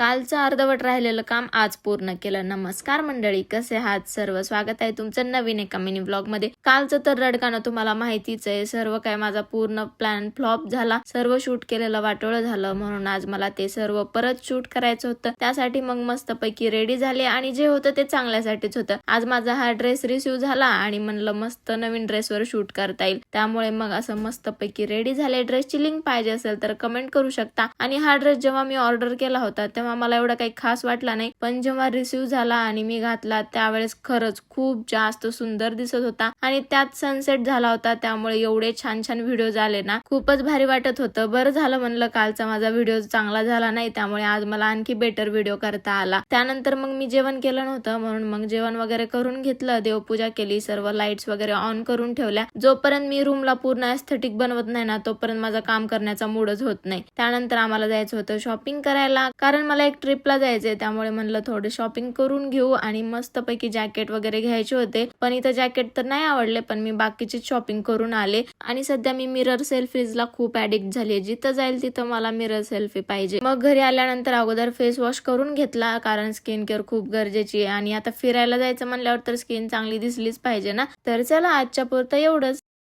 कालचं अर्धवट राहिलेलं काम आज पूर्ण केलं. नमस्कार मंडळी कसे आहात? सर्व स्वागत आहे तुमचं नवीन एका मिनी ब्लॉगमध्ये कालचं तर रडकानं तुम्हाला माहितीच आहे सर्व काय माझा पूर्ण प्लॅन फ्लॉप झाला. सर्व शूट केलेलं वाटोळं झालं म्हणून आज मला ते सर्व परत शूट करायचं होतं. त्यासाठी मग मस्त पैकी रेडी झाले आणि जे होतं ते चांगल्यासाठीच होतं. आज माझा हा ड्रेस रिसिव्ह झाला आणि म्हणलं मस्त नवीन ड्रेसवर शूट करता येईल. त्यामुळे मग असं मस्त पैकी रेडी झाले ड्रेसची लिंक पाहिजे असेल तर कमेंट करू शकता. आणि हा ड्रेस जेव्हा मी ऑर्डर केला होता तेव्हा मला एवढा काही खास वाटला नाही. पण जेव्हा रिसिव्ह झाला आणि मी घातला त्यावेळेस खरंच खूप जास्त सुंदर दिसत होता. आणि त्यात सनसेट झाला होता त्यामुळे एवढे छान छान व्हिडिओ झाले ना. खूपच भारी वाटत होतं. बरं झालं म्हणलं कालचा माझा व्हिडिओ चांगला झाला नाही त्यामुळे आज मला आणखी बेटर व्हिडिओ करता आला. त्यानंतर मग मी जेवण केलं नव्हतं म्हणून मग जेवण वगैरे करून घेतलं. देवपूजा केली सर्व लाईट्स वगैरे ऑन करून ठेवल्या. जोपर्यंत मी रूमला पूर्ण एस्थेटिक बनवत नाही ना तोपर्यंत माझं काम करण्याचा मूडच होत नाही. त्यानंतर आम्हाला जायचं होतं शॉपिंग करायला कारण मला मला एक ट्रिपला जायचं आहे त्यामुळे म्हणलं थोडं शॉपिंग करून घेऊ आणि मस्तपैकी जॅकेट वगैरे घ्यायचे होते. पण इथं जॅकेट तर नाही आवडले पण मी बाकीचे शॉपिंग करून आले. आणि सध्या मी मिरर सेल्फीजला खूप ऍडिक्ट झाली जिथं जाईल तिथं मला मिरर सेल्फी पाहिजे. मग घरी आल्यानंतर अगोदर फेस वॉश करून घेतला कारण स्किन केअर खूप गरजेची आहे. आणि आता फिरायला जायचं म्हणल्यावर तर स्किन चांगली दिसलीच पाहिजे ना. तर चला आजच्या पुरतं एवढंच.